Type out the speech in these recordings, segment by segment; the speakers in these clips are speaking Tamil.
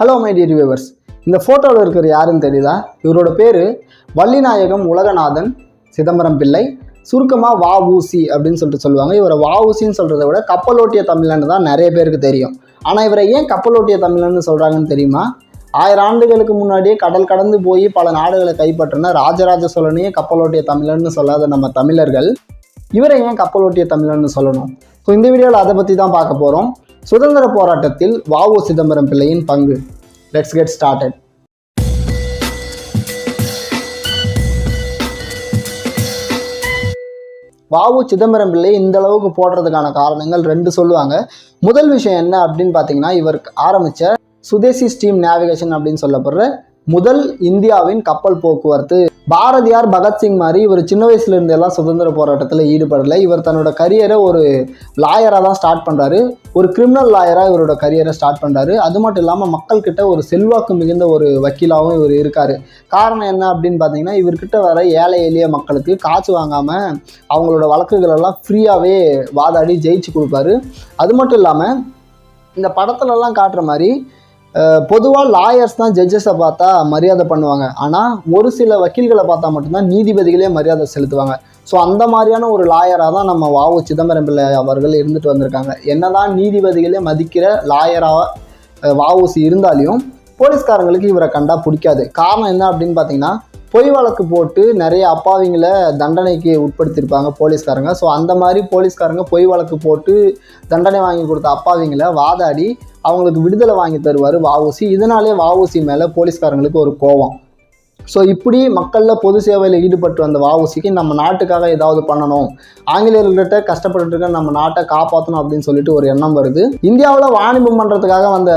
ஹலோ மை டியர் வியூவர்ஸ் இந்த ஃபோட்டோவில் இருக்கிற யாருன்னு தெரியுதா? இவரோட பேர் வள்ளிநாயகம் உலகநாதன் சிதம்பரம் பிள்ளை சுருக்கமாக வஉசி அப்படின்னு சொல்லிட்டு சொல்லுவாங்க. இவரை வஉசின்னு சொல்கிறத விட கப்பலோட்டிய தமிழன்னு தான் நிறைய பேருக்கு தெரியும். ஆனால் இவரை ஏன் கப்பலோட்டிய தமிழன்னு சொல்கிறாங்கன்னு தெரியுமா? ஆயிரம் ஆண்டுகளுக்கு முன்னாடியே கடல் கடந்து போய் பல நாடுகளை கைப்பற்றின ராஜராஜ சோழனையே கப்பலோட்டிய தமிழன்னு சொல்லாத நம்ம தமிழர்கள் இவரை ஏன் கப்பலோட்டிய தமிழன்னு சொல்லணும்? ஸோ இந்த வீடியோவில் அதை பற்றி தான் பார்க்க போகிறோம் சுதந்திர போராட்டத்தில் வாவு சிதம்பரம் பிள்ளையின் பங்கு. லெட்ஸ் கெட் ஸ்டார்டட் வாவு சிதம்பரம் பிள்ளை இந்த அளவுக்கு போடுறதுக்கான காரணங்கள் ரெண்டு சொல்லுவாங்க. முதல் விஷயம் என்ன அப்படின்னு பார்த்தீங்கன்னா இவருக்கு ஆரம்பித்த சுதேசி ஸ்டீம் நேவிகேஷன் அப்படின்னு சொல்லப்படுற முதல் இந்தியாவின் கப்பல் போக்குவரத்து பாரதியார் பகத்சிங் மாதிரி இவர் சின்ன வயசுல இருந்து எல்லாம் சுதந்திர போராட்டத்தில் ஈடுபடலை. இவர் தன்னோட கரியரை ஒரு லாயராக தான் ஸ்டார்ட் பண்ணுறாரு ஒரு கிரிமினல் லாயராக இவரோட கரியரை ஸ்டார்ட் பண்ணுறாரு அது மட்டும் இல்லாமல் மக்கள்கிட்ட ஒரு செல்வாக்கு மிகுந்த ஒரு வக்கீலாகவும் இவர் இருக்கார். காரணம் என்ன அப்படின்னு பார்த்தீங்கன்னா இவர்கிட்ட வர ஏழை எளிய மக்களுக்கு காசு வாங்காமல் அவங்களோட வழக்குகளெல்லாம் ஃப்ரீயாகவே வாதாடி ஜெயிச்சு கொடுப்பாரு. அது மட்டும் இல்லாமல் இந்த படத்துலலாம் காட்டுற மாதிரி பொதுவாக லாயர்ஸ் தான் ஜட்ஜஸை பார்த்தா மரியாதை பண்ணுவாங்க. ஆனால் ஒரு சில வக்கீல்களை பார்த்தா மட்டும்தான் நீதிபதிகளே மரியாதை செலுத்துவாங்க. ஸோ அந்த மாதிரியான ஒரு லாயராக தான் நம்ம வாவு சிதம்பரம் பிள்ளை அவர்கள் இருந்துட்டு வந்திருக்காங்க. என்னதான் நீதிபதிகளே மதிக்கிற லாயராக வாவுசி இருந்தாலையும் போலீஸ்காரங்களுக்கு இவரை கண்டா பிடிக்காது. காரணம் என்ன அப்படின்னு பார்த்தீங்கன்னா பொய் வழக்கு போட்டு நிறைய அப்பாவிங்களை தண்டனைக்கு உட்படுத்தியிருப்பாங்க போலீஸ்காரங்க. ஸோ அந்த மாதிரி போலீஸ்காரங்க பொய் வழக்கு போட்டு தண்டனை வாங்கி கொடுத்த அப்பாவிங்களை வாதாடி அவங்களுக்கு விடுதலை வாங்கி தருவார் வஉசி. இதனாலே வஉசி மேலே போலீஸ்காரங்களுக்கு ஒரு கோவம். ஸோ இப்படி மக்களில் பொது சேவையில் ஈடுபட்டு வந்த வாவுசிக்கு நம்ம நாட்டுக்காக ஏதாவது பண்ணணும். ஆங்கிலேயர்கள்கிட்ட கஷ்டப்பட்டு இருக்க நம்ம நாட்டை காப்பாற்றணும் அப்படின்னு சொல்லிட்டு ஒரு எண்ணம் வருது. இந்தியாவில் வாணிபம் பண்ணுறதுக்காக வந்த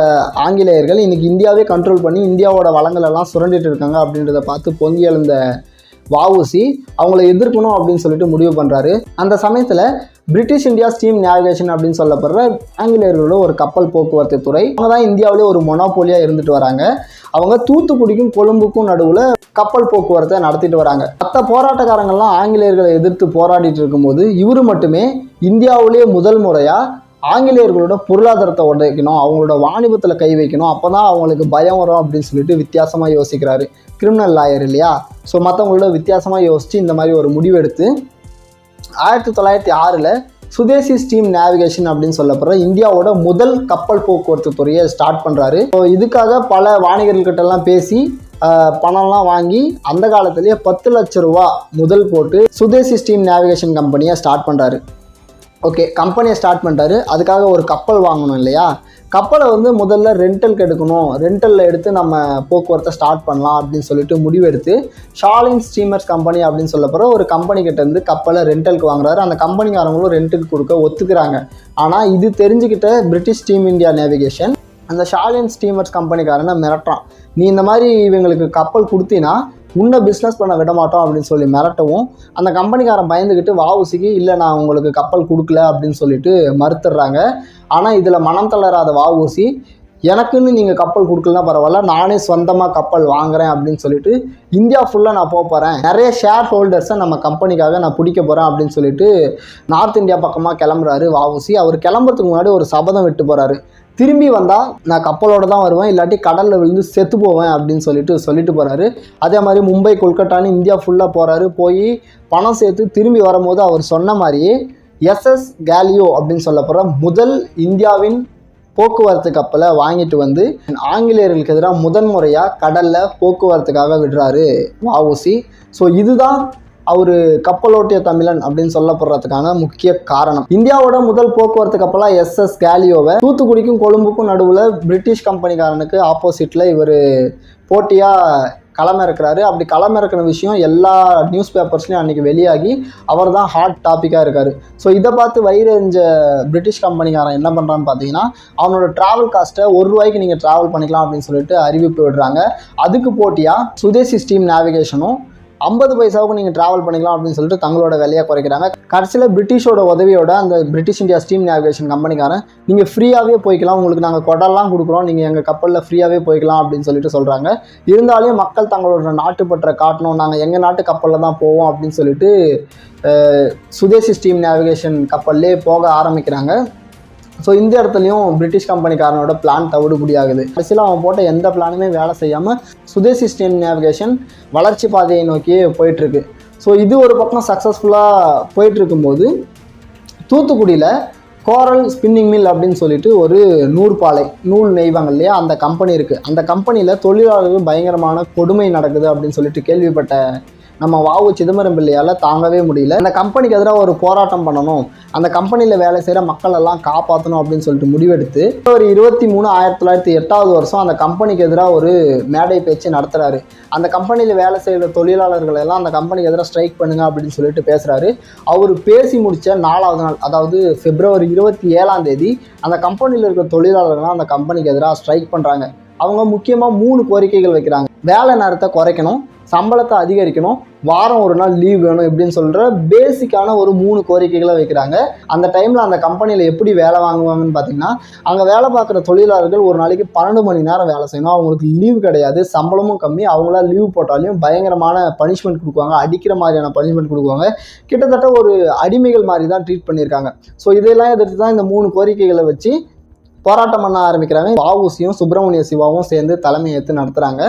ஆங்கிலேயர்கள் இன்னைக்கு இந்தியாவே கண்ட்ரோல் பண்ணி இந்தியாவோட வளங்கள் எல்லாம் சுரண்டிட்டு இருக்காங்க அப்படின்றத பார்த்து பொங்கி எழுந்த வாவுசி அவங்கள எதிர்க்கணும் அப்படின்னு சொல்லிட்டு முடிவு பண்ணுறாரு அந்த சமயத்தில் பிரிட்டிஷ் இந்தியா ஸ்டீம் நேவிகேஷன் அப்படின்னு சொல்லப்படுற ஆங்கிலேயர்களோட ஒரு கப்பல் போக்குவரத்து துறை. அவங்க தான் இந்தியாவிலே ஒரு மொனோபோலியாக இருந்துட்டு வராங்க. அவங்க தூத்துக்குடிக்கும் கொழும்புக்கும் நடுவில் கப்பல் போக்குவரத்தை நடத்திட்டு வராங்க. மற்ற போராட்டக்காரங்கள்லாம் ஆங்கிலேயர்களை எதிர்த்து போராடிட்டு இருக்கும்போது இவர் மட்டுமே இந்தியாவிலேயே முதல் முறையாக ஆங்கிலேயர்களோட பொருளாதாரத்தை உடைக்கணும் அவங்களோட வாணிபத்தில் கை வைக்கணும். அப்போ தான் அவங்களுக்கு பயம் வரும் அப்படின்னு சொல்லிட்டு வித்தியாசமாக யோசிக்கிறாரு. கிரிமினல் லாயர் இல்லையா? ஸோ மற்றவங்களோட வித்தியாசமாக யோசித்து இந்த மாதிரி ஒரு முடிவு எடுத்து ஆயிரத்தி தொள்ளாயிரத்தி ஆறில் சுதேசி ஸ்டீம் நேவிகேஷன் அப்படின்னு சொல்லப்படுற இந்தியாவோட முதல் கப்பல் போக்குவரத்து துறையை ஸ்டார்ட் பண்ணுறாரு ஸோ இதுக்காக பல வாணிகர்கள்கிட்ட எல்லாம் பேசி பணம்லாம் வாங்கி அந்த காலத்திலேயே பத்து லட்ச ரூபா முதல் போட்டு சுதேசி ஸ்டீம் நேவிகேஷன் கம்பெனியை ஸ்டார்ட் பண்ணுறாரு ஓகே கம்பெனியை ஸ்டார்ட் பண்ணிட்டாரு அதுக்காக ஒரு கப்பல் வாங்கணும் இல்லையா? கப்பலை வந்து முதல்ல ரெண்டலுக்கு எடுக்கணும். ரெண்டலில் எடுத்து நம்ம போக்குவரத்தை ஸ்டார்ட் பண்ணலாம் அப்படின்னு சொல்லிட்டு முடிவெடுத்து ஷாலின் ஸ்டீமர்ஸ் கம்பெனி அப்படின்னு சொல்லப்படுற ஒரு கம்பெனி கிட்ட இருந்து கப்பலை ரெண்டலுக்கு வாங்குறாரு. அந்த கம்பெனிக்காரங்களும் ரெண்ட்டுக்கு கொடுக்க ஒத்துக்கிறாங்க. ஆனால் இது தெரிஞ்சுக்கிட்ட பிரிட்டிஷ் டீம் இந்தியா நேவிகேஷன் அந்த ஷாலின் ஸ்டீமர்ஸ் கம்பெனிக்காரனை மிரட்டுறான். நீ இந்த மாதிரி இவங்களுக்கு கப்பல் கொடுத்தினா உன்னை பிஸ்னஸ் பண்ண விட மாட்டோம் அப்படின்னு சொல்லி மிரட்டவும் அந்த கம்பெனிக்காரன் பயந்துக்கிட்டு வாவுசிக்கு இல்லை நான் உங்களுக்கு கப்பல் கொடுக்கல அப்படின்னு சொல்லிட்டு மறுத்துடுறாங்க. ஆனால் இதில் மனம் தளராத வாவூசி எனக்குன்னு நீங்கள் கப்பல் கொடுக்கலன்னா பரவாயில்ல நானே சொந்தமாக கப்பல் வாங்குறேன் அப்படின்னு சொல்லிட்டு இந்தியா ஃபுல்லாக நான் போக போகிறேன் நிறைய ஷேர் ஹோல்டர்ஸை நம்ம கம்பெனிக்காக நான் பிடிக்க போகிறேன் அப்படின்னு சொல்லிட்டு நார்த் இந்தியா பக்கமாக கிளம்புறாரு வாவுசி அவர் கிளம்புறதுக்கு முன்னாடி ஒரு சபதம் விட்டு போகிறாரு திரும்பி வந்தால் நான் கப்பலோடு தான் வருவேன் இல்லாட்டி கடலில் விழுந்து செத்து போவேன் அப்படின்னு சொல்லிட்டு சொல்லிட்டு போகிறாரு அதே மாதிரி மும்பை கொல்கட்டான்னு இந்தியா ஃபுல்லாக போகிறாரு போய் பணம் சேர்த்து திரும்பி வரும்போது அவர் சொன்ன மாதிரியே எஸ்எஸ் கேலியோ அப்படின்னு சொல்லப்படுற முதல் இந்தியாவின் போக்குவரத்து கப்பலை வாங்கிட்டு வந்து ஆங்கிலேயர்களுக்கு எதிராக முதன்முறையாக கடலில் போக்குவரத்துக்காக விடுறாரு வாவுசி ஸோ இதுதான் அவர் கப்பலோட்டிய தமிழன் அப்படின்னு சொல்லப்படுறதுக்கான முக்கிய காரணம். இந்தியாவோட முதல் போக்குவரத்து கப்பலாக எஸ்எஸ் கேலியோவை தூத்துக்குடிக்கும் கொழும்புக்கும் நடுவில் பிரிட்டிஷ் கம்பெனிக்காரனுக்கு ஆப்போசிட்டில் இவர் போட்டியாக களமிறக்குறாரு. அப்படி களமிறக்கின விஷயம் எல்லா நியூஸ் பேப்பர்ஸ்லையும் அன்றைக்கி வெளியாகி அவர் தான் ஹாட் டாப்பிக்காக இருக்கார். ஸோ இதை பார்த்து வயிறறிஞ்ச பிரிட்டிஷ் கம்பெனிக்காரன் என்ன பண்ணுறான்னு பார்த்தீங்கன்னா அவனோட ட்ராவல் காஸ்ட்டை ஒரு ரூபாய்க்கு நீங்கள் ட்ராவல் பண்ணிக்கலாம் அப்படின்னு சொல்லிட்டு அறிவிப்பு விடுறாங்க. அதுக்கு போட்டியாக சுதேசி ஸ்டீம் நேவிகேஷனும் ஐம்பது பைசாவுக்கு நீங்கள் ட்ராவல் பண்ணிக்கலாம் அப்படின்னு சொல்லிட்டு தங்களோட விலையை குறைக்கிறாங்க. கடைசியில் பிரிட்டிஷோட உதவியோட அந்த பிரிட்டிஷ் இந்தியா ஸ்டீம் நேவிகேஷன் கம்பெனிக்காரன் நீங்கள் ஃப்ரீயாகவே போய்க்கலாம். உங்களுக்கு நாங்கள் கொடெல்லாம் கொடுக்குறோம். நீங்கள் எங்கள் கப்பலில் ஃப்ரீயாகவே போய்க்கலாம் அப்படின்னு சொல்லிட்டு சொல்கிறாங்க இருந்தாலும் மக்கள் தங்களோட நாட்டுப்பற்றை காட்டணும். நாங்கள் எங்கள் நாட்டு கப்பலில் தான் போவோம் அப்படின்னு சொல்லிட்டு சுதேசி ஸ்டீம் நேவிகேஷன் கப்பல்லே போக ஆரம்பிக்கிறாங்க. ஸோ இந்த இடத்துலையும் பிரிட்டிஷ் கம்பெனிக்காரனோட பிளான் தவிடுபடியாகுது கடைசியில் அவன் போட்ட எந்த பிளானுமே வேலை செய்யாமல் சுதேசி ஸ்டீம் நேவிகேஷன் வளர்ச்சி பாதையை நோக்கியே போயிட்டுருக்கு. ஸோ இது ஒரு பக்கம் சக்ஸஸ்ஃபுல்லாக போயிட்டுருக்கும்போது தூத்துக்குடியில் கோரல் ஸ்பின்னிங் மில் அப்படின்னு சொல்லிட்டு ஒரு நூற்பாலை நூல் நெய்வாங்க இல்லையா? அந்த கம்பெனி இருக்குது அந்த கம்பெனியில் தொழிலாளர்கள் பயங்கரமான கொடுமை நடக்குது அப்படின்னு சொல்லிட்டு கேள்விப்பட்ட நம்ம வாவு சிதம்பரம் பிள்ளையால் தாங்கவே முடியல. அந்த கம்பெனிக்கு எதிராக ஒரு போராட்டம் பண்ணணும். அந்த கம்பெனியில் வேலை செய்கிற மக்கள் எல்லாம் காப்பாற்றணும் அப்படின்னு சொல்லிட்டு முடிவெடுத்து ஒரு இருபத்தி மூணு ஆயிரத்தி தொள்ளாயிரத்தி எட்டாவது வருஷம் அந்த கம்பெனிக்கு எதிராக ஒரு மேடை பேச்சு நடத்துகிறாரு அந்த கம்பெனியில் வேலை செய்கிற தொழிலாளர்கள் எல்லாம் அந்த கம்பெனிக்கு எதிராக ஸ்ட்ரைக் பண்ணுங்க அப்படின்னு சொல்லிட்டு பேசுகிறாரு அவர் பேசி முடித்த நாலாவது நாள் அதாவது பிப்ரவரி இருபத்தி ஏழாம் தேதி அந்த கம்பெனியில் இருக்கிற தொழிலாளர்கள்லாம் அந்த கம்பெனிக்கு எதிராக ஸ்ட்ரைக் பண்ணுறாங்க அவங்க முக்கியமாக மூணு கோரிக்கைகள் வைக்கிறாங்க. வேலை நேரத்தை குறைக்கணும். சம்பளத்தை அதிகரிக்கணும் வாரம் ஒரு நாள் லீவ் வேணும் இப்படின்னு சொல்கிற பேசிக்கான ஒரு மூணு கோரிக்கைகளை வைக்கிறாங்க. அந்த டைமில் அந்த கம்பெனியில் எப்படி வேலை வாங்குவாங்கன்னு பார்த்தீங்கன்னா அங்கே வேலை பார்க்குற தொழிலாளர்கள் ஒரு நாளைக்கு பன்னெண்டு மணி நேரம் வேலை செய்யணும். அவங்களுக்கு லீவ் கிடையாது சம்பளமும் கம்மி. அவங்களா லீவ் போட்டாலையும் பயங்கரமான பனிஷ்மெண்ட் கொடுக்குவாங்க அடிக்கிற மாதிரியான பனிஷ்மெண்ட் கொடுக்குவாங்க. கிட்டத்தட்ட ஒரு அடிமைகள் மாதிரி தான் ட்ரீட் பண்ணியிருக்காங்க. ஸோ இதெல்லாம் எதிர்த்து தான் இந்த மூணு கோரிக்கைகளை வச்சு போராட்டம் பண்ண ஆரம்பிக்கிறாங்க. வாவுசியும் சுப்பிரமணிய சிவாவும் சேர்ந்து தலைமையேற்று நடத்துகிறாங்க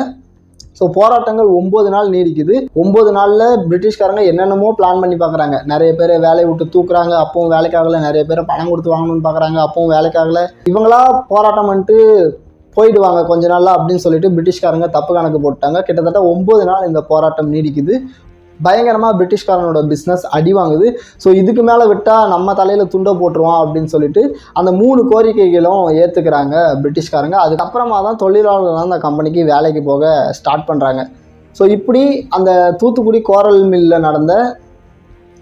ஸோ போராட்டங்கள் ஒம்பது நாள் நீடிக்குது. ஒம்பது நாளில் பிரிட்டிஷ்காரங்க என்னென்னமோ பிளான் பண்ணி பார்க்குறாங்க. நிறைய பேர் வேலையை விட்டு தூக்குறாங்க. அப்பவும் வேலைக்காகல நிறைய பேர் பணம் கொடுத்து வாங்கணும்னு பார்க்குறாங்க. அப்பவும் வேலைக்காகல. இவங்களா போராட்டம் பண்ணிட்டு போயிடுவாங்க கொஞ்ச நாளில் அப்படின்னு சொல்லிட்டு பிரிட்டிஷ்காரங்க தப்பு கணக்கு போட்டாங்க கிட்டத்தட்ட ஒம்பது நாள் இந்த போராட்டம் நீடிக்குது. பயங்கரமாக பிரிட்டிஷ்காரனோட பிஸ்னஸ் அடி வாங்குது. ஸோ இதுக்கு மேலே விட்டால் நம்ம தலையில் துண்டை போட்டுருவோம் அப்படின்னு சொல்லிட்டு அந்த மூணு கோரிக்கைகளும் ஏற்றுக்கிறாங்க பிரிட்டிஷ்காரங்க. அதுக்கப்புறமா தான் தொழிலாளர்கள் அந்த கம்பெனிக்கு வேலைக்கு போக ஸ்டார்ட் பண்ணுறாங்க ஸோ இப்படி அந்த தூத்துக்குடி கோரல் மில்லில் நடந்த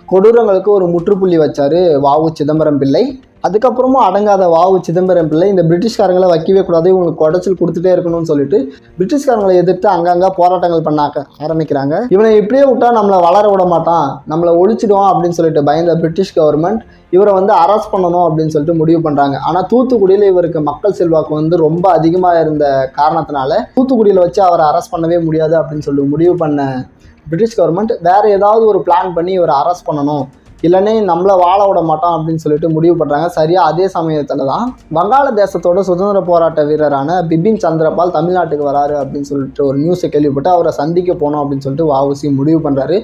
கொடூரங்களுக்கு ஒரு முற்றுப்புள்ளி வச்சார் வாவு சிதம்பரம் பிள்ளை. அதுக்கப்புறமும் அடங்காத வாவு சிதம்பரம் பிள்ளை. இந்த பிரிட்டிஷ்காரங்களை வைக்கவே கூடாது. இவங்களுக்கு உடச்சல் கொடுத்துட்டே இருக்கணும்னு சொல்லிட்டு பிரிட்டிஷ்காரங்களை எதிர்த்து அங்கங்கே போராட்டங்கள் பண்ணாக்க ஆரம்பிக்கிறாங்க. இவனை இப்படியே விட்டா நம்மளை வளர விட மாட்டான். நம்மளை ஒழிச்சிடுவான் அப்படின்னு சொல்லிட்டு பயந்த பிரிட்டிஷ் கவர்மெண்ட் இவரை வந்து அரெஸ்ட் பண்ணணும் அப்படின்னு சொல்லிட்டு முடிவு பண்ணுறாங்க ஆனால் தூத்துக்குடியில் இவருக்கு மக்கள் செல்வாக்கு வந்து ரொம்ப அதிகமாக இருந்த காரணத்தினால தூத்துக்குடியில் வச்சு அவரை அரெஸ்ட் பண்ணவே முடியாது அப்படின்னு சொல்லி முடிவு பண்ண பிரிட்டிஷ் கவர்மெண்ட் வேறு ஏதாவது ஒரு பிளான் பண்ணி இவரை அரெஸ்ட் பண்ணணும். இல்லைன்னே நம்மளை வாழ விட மாட்டோம் அப்படின்னு சொல்லிட்டு முடிவு பண்ணுறாங்க சரியா அதே சமயத்தில் தான் வங்காள தேசத்தோட சுதந்திர போராட்ட வீரரான பிபின் சந்திரபால் தமிழ்நாட்டுக்கு வராரு அப்படின்னு சொல்லிட்டு ஒரு நியூஸை கேள்விப்பட்டு அவரை சந்திக்க போனோம் அப்படின்னு சொல்லிட்டு வாவுசி முடிவு பண்ணுறாரு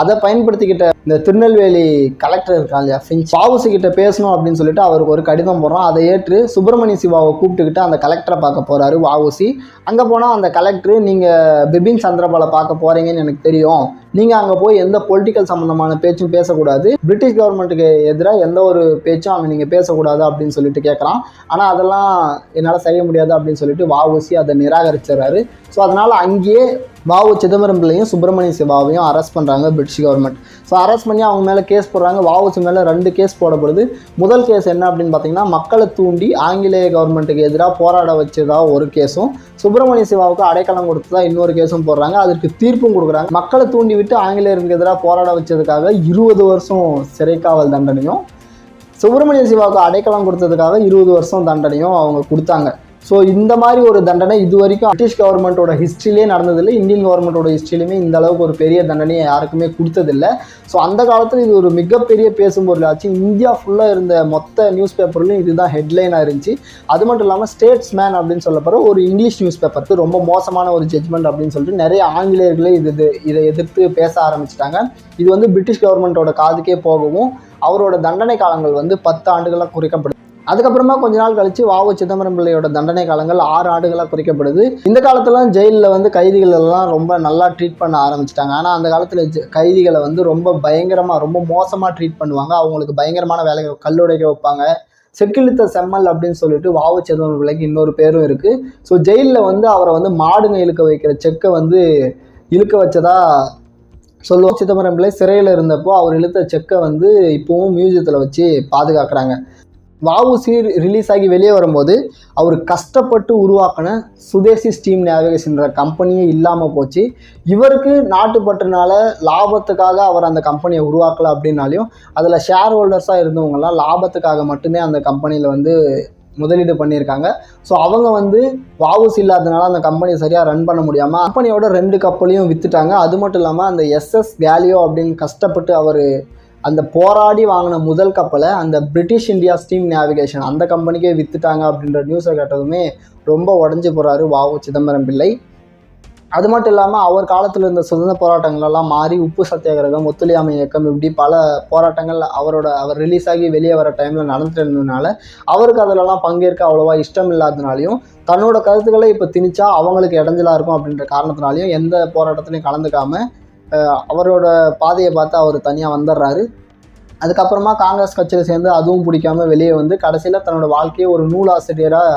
அதை பயன்படுத்திக்கிட்ட இந்த திருநெல்வேலி கலெக்டர் இருக்காங்க இல்லையா ஃபின்ச் வாவுசி கிட்ட பேசணும் அப்படின்னு சொல்லிட்டு அவருக்கு ஒரு கடிதம் போடுறோம். அதை ஏற்று சுப்பிரமணிய சிவாவை கூப்பிட்டுக்கிட்டு அந்த கலெக்டரை பார்க்க போகிறாரு வாவுசி அங்கே போனால் அந்த கலெக்டர் நீங்கள் பிபின் சந்திரபாலை பார்க்க போகிறீங்கன்னு எனக்கு தெரியும். நீங்கள் அங்கே போய் எந்த பொலிட்டிக்கல் சம்மந்தமான பேச்சும் பேசக்கூடாது. பிரிட்டிஷ் கவர்மெண்ட்டுக்கு எதிராக எந்த ஒரு பேச்சும் அங்கே நீங்கள் பேசக்கூடாது அப்படின்னு சொல்லிட்டு கேட்குறான் ஆனால் அதெல்லாம் என்னால் செய்ய முடியாது அப்படின்னு சொல்லிட்டு வாவுசி அதை நிராகரிச்சிடுறாரு. ஸோ அதனால் அங்கேயே வாவு சிதம்பரம் பிள்ளையும் சுப்பிரமணிய சிவாவையும் அரெஸ்ட் பண்ணுறாங்க பிரிட்டிஷ் கவர்மெண்ட் ஸோ அரெஸ்ட் பண்ணி அவங்க மேலே கேஸ் போடுறாங்க. வாவுசி மேலே ரெண்டு கேஸ் போடப்படுது. முதல் கேஸ் என்ன அப்படின்னு பார்த்தீங்கன்னா மக்களை தூண்டி ஆங்கிலேய கவர்மெண்ட்டுக்கு எதிராக போராட வச்சதா ஒரு கேஸும் சுப்பிரமணிய சிவாவுக்கு அடைக்கலம் கொடுத்ததா இன்னொரு கேஸும் போடுறாங்க. அதற்கு தீர்ப்பும் கொடுக்குறாங்க. மக்களை தூண்டி விட்டு ஆங்கிலேயருக்கு எதிராக போராட வச்சதுக்காக இருபது வருஷம் சிறைக்காவல் தண்டனையும் சுப்பிரமணிய சிவாவுக்கு அடைக்கலம் கொடுத்ததுக்காக இருபது வருஷம் தண்டனையும் அவங்க கொடுத்தாங்க. ஸோ இந்த மாதிரி ஒரு தண்டனை இது வரைக்கும் பிரிட்டிஷ் கவர்மெண்ட்டோட ஹிஸ்ட்ரியிலே நடந்ததில்லை. இந்தியன் கவர்மெண்ட்டோட ஹிஸ்ட்ரியிலுமே இந்த அளவுக்கு ஒரு பெரிய தண்டனையை யாருக்குமே கொடுத்ததில்லை. ஸோ அந்த காலத்தில் இது ஒரு மிகப்பெரிய பேசும் பொருள் ஆச்சு இந்தியா ஃபுல்லாக இருந்த மொத்த நியூஸ் பேப்பர்லையும் இதுதான் ஹெட்லைனாக இருந்துச்சு. அது மட்டும் இல்லாமல் ஸ்டேட்ஸ் மேன் அப்படின்னு சொல்லப்படுற ஒரு இங்கிலீஷ் நியூஸ் பேப்பருக்கு ரொம்ப மோசமான ஒரு ஜட்மெண்ட் அப்படின்னு சொல்லிட்டு நிறைய ஆங்கிலேயர்களே இது இது இதை எதிர்த்து பேச ஆரம்பிச்சிட்டாங்க. இது வந்து பிரிட்டிஷ் கவர்மெண்ட்டோட காதுக்கே போகவும் அவரோட தண்டனை காலங்கள் வந்து பத்து ஆண்டுகளாக குறைக்கப்படுது அதுக்கப்புறமா கொஞ்ச நாள் கழிச்சு வாவு சிதம்பரம் பிள்ளையோட தண்டனை காலங்கள் ஆறு ஆண்டுகளாக குறைக்கப்படுது. இந்த காலத்துல ஜெயிலில் வந்து கைதிகள் எல்லாம் ரொம்ப நல்லா ட்ரீட் பண்ண ஆரம்பிச்சிட்டாங்க. ஆனால் அந்த காலத்தில் கைதிகளை வந்து ரொம்ப பயங்கரமாக ரொம்ப மோசமாக ட்ரீட் பண்ணுவாங்க. அவங்களுக்கு பயங்கரமான வேலைகள் கல்லுடைக்க வைப்பாங்க. செக்கிழுத்த செம்மல் அப்படின்னு சொல்லிட்டு வாவு சிதம்பரம் பிள்ளைக்கு இன்னொரு பேரும் இருக்குது ஸோ ஜெயிலில் வந்து அவரை வந்து மாடுங்க இழுக்க வைக்கிற செக்கை வந்து இழுக்க வச்சதா சொல்லுவோம் சிதம்பரம் பிள்ளை சிறையில் இருந்தப்போ அவர் இழுத்த செக்கை வந்து இப்போவும் மியூசியத்தில் வச்சு பாதுகாக்கிறாங்க. வாவுசி ரிலீஸ் ஆகி வெளியே வரும்போது அவர் கஷ்டப்பட்டு உருவாக்கின சுதேசி ஸ்டீம் நேவிகேஷன்ற கம்பெனியே இல்லாமல் போச்சு. இவருக்கு நாட்டுப்பற்றுனால லாபத்துக்காக அவர் அந்த கம்பெனியை உருவாக்கல அப்படின்னாலையும் அதில் ஷேர் ஹோல்டர்ஸாக இருந்தவங்கலாம் லாபத்துக்காக மட்டுமே அந்த கம்பெனியில் வந்து முதலீடு பண்ணியிருக்காங்க. ஸோ அவங்க வந்து வாவுஸ் இல்லாதனால அந்த கம்பெனியை சரியாக ரன் பண்ண முடியாமல் கம்பெனியோட ரெண்டு கப்பலையும் விற்றுட்டாங்க அது மட்டும் இல்லாமல் அந்த எஸ்எஸ் வேலியோ அப்படின்னு கஷ்டப்பட்டு அவர் அந்த போராடி வாங்கின முதல் கப்பலை அந்த பிரிட்டிஷ் இந்தியா ஸ்டீம் நேவிகேஷன் அந்த கம்பெனிக்கே வித்துட்டாங்க அப்படின்ற நியூஸை கேட்டதுமே ரொம்ப உடஞ்சி போகிறாரு வாவு சிதம்பரம் பிள்ளை. அது மட்டும் இல்லாமல் அவர் காலத்தில் இருந்த சுதந்திர போராட்டங்களெல்லாம் மாறி உப்பு சத்தியாகிரகம் ஒத்துழையாமை இயக்கம் இப்படி பல போராட்டங்கள் அவரோட அவர் ரிலீஸ் ஆகி வெளியே வர டைமில் நடந்துட்டுனால இருந்ததுனால அவருக்கு அதிலலாம் பங்கேற்க அவ்வளோவா இஷ்டம் இல்லாதனாலையும் தன்னோட கருத்துக்களை இப்போ திணிச்சா அவங்களுக்கு இடைஞ்சலாக இருக்கும் அப்படின்ற காரணத்தினாலையும் எந்த போராட்டத்திலையும் கலந்துக்காம அவரோட பாதையை பார்த்து அவர் தனியாக வந்துடுறாரு. அதுக்கப்புறமா காங்கிரஸ் கட்சியில் சேர்ந்து அதுவும் பிடிக்காம வெளியே வந்து கடைசியில் தன்னோட வாழ்க்கையை ஒரு நூலாசிரியராக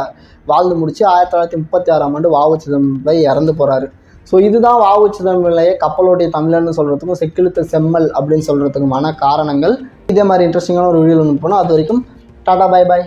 வாழ்ந்து முடித்து ஆயிரத்தி தொள்ளாயிரத்தி முப்பத்தி ஆறாம் ஆண்டு வாவு சிதம்பரம் இறந்து போகிறாரு ஸோ இதுதான் வாவு சிதம்பரம்லையே கப்பலோடைய தமிழன்னு சொல்கிறதுக்கும் செக்கிழுத்த செம்மல் அப்படின்னு சொல்கிறதுக்குமான காரணங்கள். இதே மாதிரி இன்ட்ரெஸ்டிங்கான ஒரு வீடியோ ஒன்று போனோம் அது வரைக்கும் டாடா பை பாய்